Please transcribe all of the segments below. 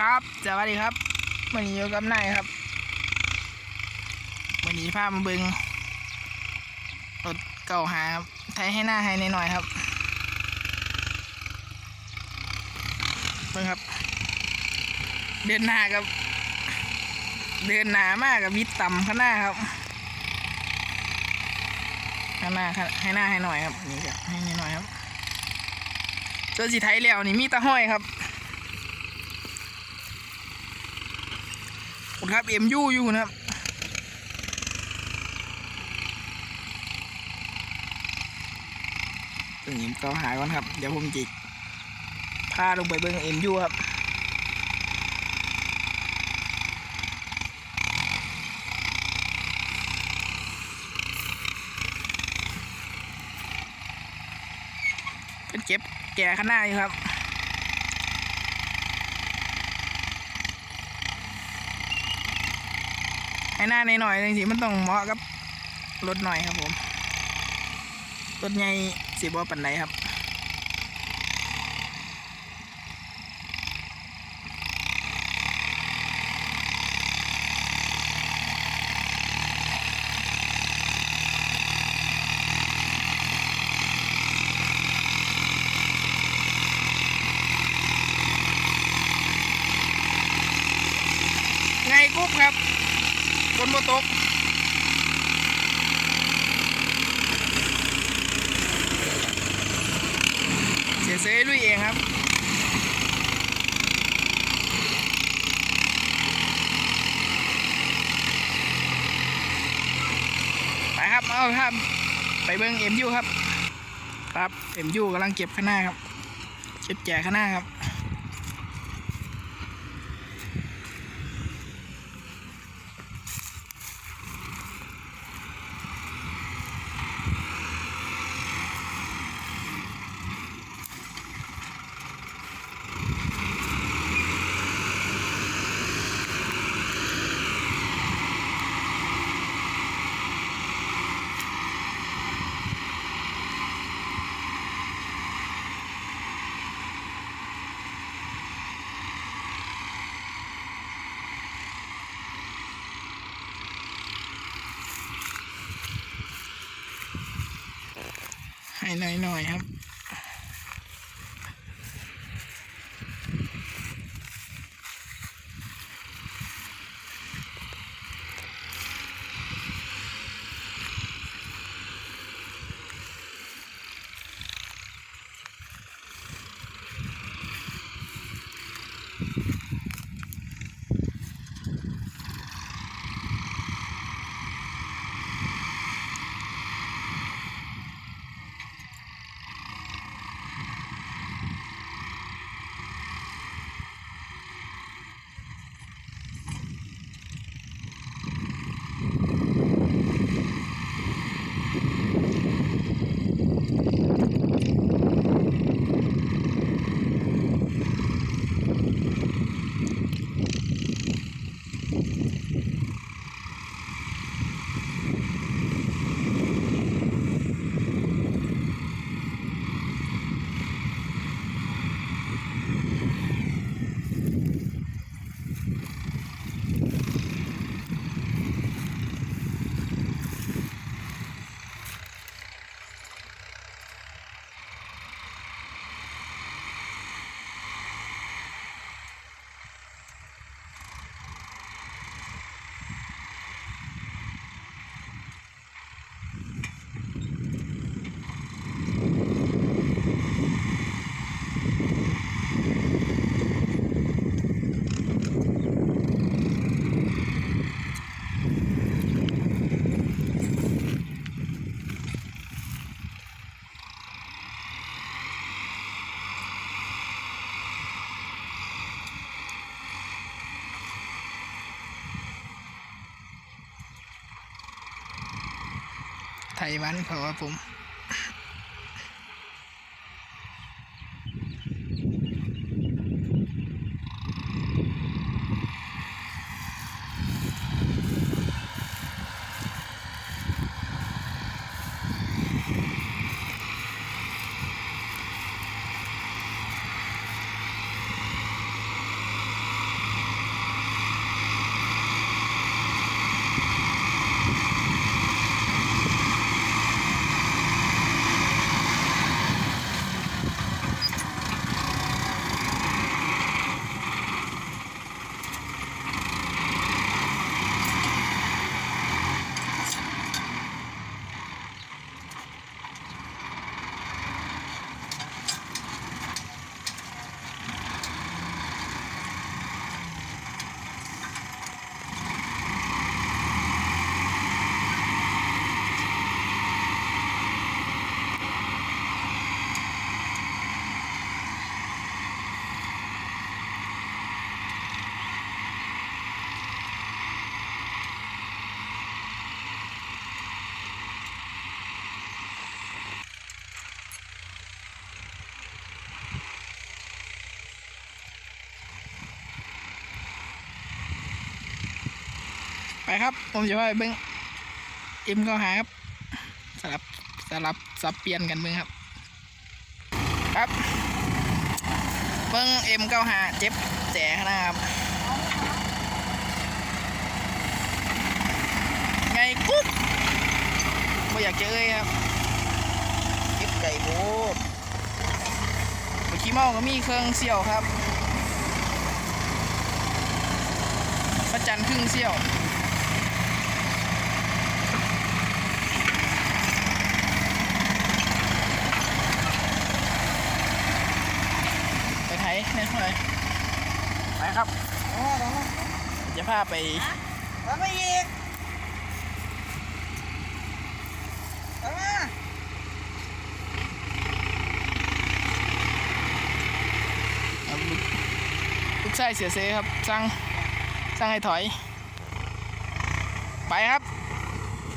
ครับ สวัสดีครับวันนี้อยู่กับนายครับวันนี้พามาเบิงรถเก่าหาครับไทยให้หน้าให้หน่อยครับเบิ่งครับ เดินหน้ากับ เดินหนามากกับวิดต่ำข้างหน้าครับข้างหน้าให้หน้าให้หน่อยครับนี่ครับให้หน่อยครับส่วนสีไทยแล้วนี่มีตะห้อยครับ ครับเอ็มยูอยู่นะครับตึงยิมเกาหาก่อนครับ เดี๋ยวผมจิกพาลงไปเบิ้งเอ็มยูครับเป็นเก็บแก่ข้างหน้าอยู่ครับ ให้หน้าในหน่อยจริงๆมันต้องเหมาะกับรถหน่อยครับผมรถใหญ่สีบอปันไดครับไงกุ๊บครับ นบ่ตกเสียเซลุยเองครับไปครับเอาครับไปเบิ้งเอ็มยูครับครับเอ็มยูกำลังเก็บข้างหน้าครับเก็บแจกข้างหน้าครับ ห้หน่อยหน่อยๆครับ ไทยวันเพราะว่าผม ไปครับ ผมจะพาไปเบิ้งเอ็มเข้าหาครับสลับสลับสับเปลี่ยนกันเบิ้งครับ ครับ เบิ้งเอ็มเข้าหาเจ็บแจกนะครับไงกุ๊บไม่อยากเจอเลยครับเก็บไก่โบไปขี้เมาก็มีเครื่องเสี่ยวครับพระจันทร์ครึ่งเสี่ยว ไปไทยแน่ เลยไปครับจะพาไปเอาไปอีกเอามาครับลูกลูกชายเสียเซครับสั่งสั่งให้ถอย ไปครับ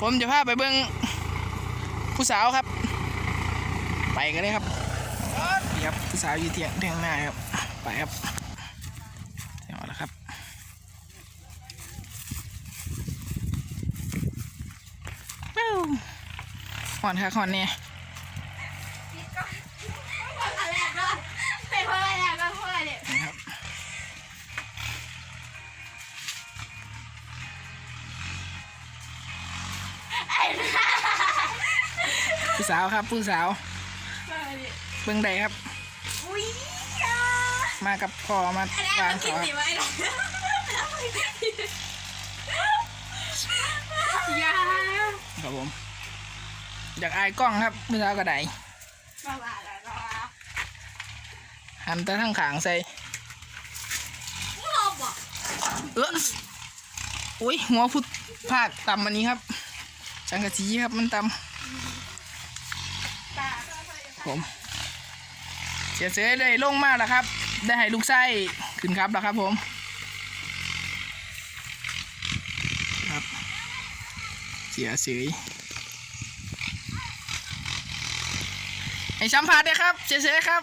ผมจะพาไปเบิ้งผู้สาวครับ ไปกันเลยครับนี่ครับผู้สาวอยู่เทียงเทียงหน้าครับ ไปครับเดี๋ยวแล้วครับว้าวหอนค่ะหอนเนี่ยอะไรก็เป็นเพราะอะไรก็เพราะอะไรเนี่ยนะครับผู้สาวครับผู้สาวเบิ้งใดครับอุ้ย มากับพอมาอันนี้วางขาสิคออย่าครับผม อยากอายกล้องครับผู้สาวกระได้หันแต่ทั้งขางใส่เอออุ้ยหัวพุดภาคต่ำอันนี้ครับจังกะจีครับมันต่ำผมเสียเสือได้ลงมากแล้วครับ ได้ให้ลูกไส้ขึ้นครับแล้วครับผมครับ เสียเสือให้สัมผัสเลยครับเสียเสือครับ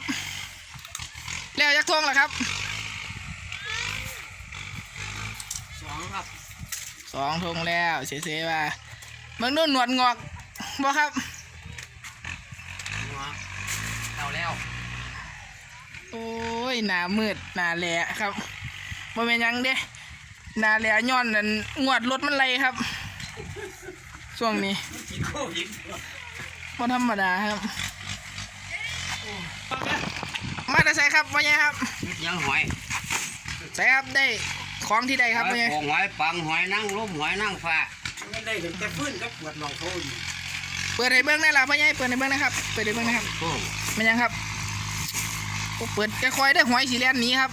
แล้วยักษ์ทวงเหรอครับสองครับสองทงแล้วเสียๆว่าเบิ่งนู่นหนวดงอกบ่ครับ หัวเอาแล้ว โอ้ยหน้ามืดหน้าแหละครับบ่แม่นหยังเด้หน้าแหละย้อนนั่นงวดรถมันไหลครับ ช่วงนี้กินโควิดบ่ธรรมดาครับ มาแต่ใส่ครับว่าไงครับยังหอยใส่ครับได้ของที่ใดครับว่าไงหอยหอยปังหอยนั่งล้มหอยนั่งฟ้าไม่ได้ถึงแต่ฟื้นก็ปวดหนองเขาอยู่เปิดให้เบิ่งได้ล่ะพ่อใหญ่เปิดให้เบิ่งนะครับ เปิดให้เบิ่งนะครับโอ้แมันยังครับโอ้ เปิดค่อยๆได้หอยสีแลนหนี้ครับ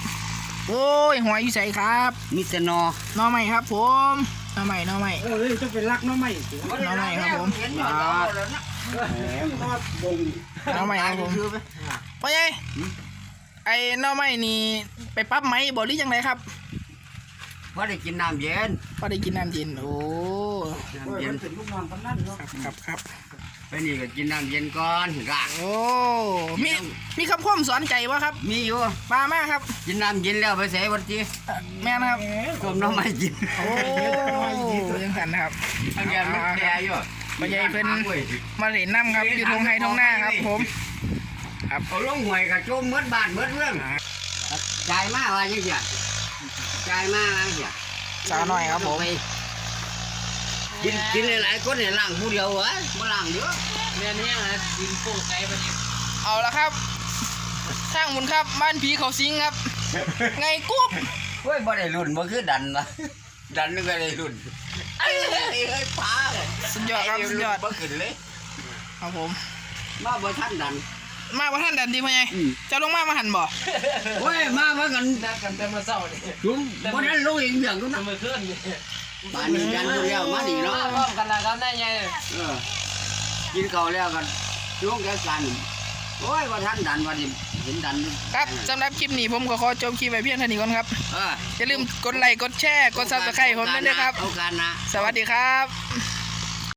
โอ้ยหอยอยู่ใส่ครับมีแต่นอหน้อใหม่ครับผมหน้อใหม่หน้อใหม่เออจะเป็นรักน้องใหม่สิหน้อใหม่ครับผมเห็นอยู่แล้วแล้วนะนอดบงหน้อใหม่ครับผมคือไปพ่อใหญ่ไอ้หน้อใหม่นี่ไปปั๊บไหมบ่หรือยังไงครับพอได้กินน้ำเย็นพอได้กินน้ำเย็นโอ้โอ้น้ำยเย็มันนเป็นลูกนอนกำนันเนาะครับครับครับ ไปนี่ก็กินน้ำเย็นก่อนรากโอ้มี มีคำคมสอนใจวะครับ มีอยู่ปลามากครับ กินน้ำเย็นแล้วไปใส่วันทีเอ่อแม่นะครับกลมน้ำไม่กินโอ้ยังสันนะครับทางเย็นมันแก่อยู่พ่อใหญ่เพิ่นเว้ยมาเล่นน้ำครับ อยู่ทงไฮทงหน้าครับผมเอาลงหวยกับโจมเมืดบ้านเมืดเรื่องจ่ายมาว่าจังซี่จ่ายมาว่าจังซี่สาวหน่อยครับผมไป กินกินหลายๆคนเนี่ยล้างผู้เดียววะมาล้างเยอะเรียนเนี่ยนะกินโป้ไก่ไปเนี่ยเอาละครับช่างหมุนครับบ้านผีเขาสิงครับ ไงกุ๊บเฮ้ยบ่ได้รุ่นบ่คือดันนะดันนึงก็ได้รุ่นเอ้ยเอ้ยป้าเลยสุดยอดครับสุดยอดบ่ขึ้นเลยครับผม มาบ่ทันดัน มาว่าท่านดันดีพ่อไงอืมจะลงมามาหันบ่เฮ้ยมาว่ากันนัดกันแต่มาเศร้าเนี่ยจุ่มบ่ทันลงอีกอย่างนู้นนะมือเคลื่อนเนี่ย บ้านนี้ดันผู้เดียวมาดีเนาะพร้อมกันนะครับนายใหญ่เออกินข้าวแล้วกันลงแก่กันโอ้ยบ่ทันดันว่าดิเห็นดันครับสำหรับคลิปนี้ผมก็ขอจบคลิปไว้เพียงเท่านี้ก่อนครับเอออย่าลืมกดไลค์กดแชร์กดซับสไครต์ผมด้วยนะครับเอาการนะสวัสดีครับ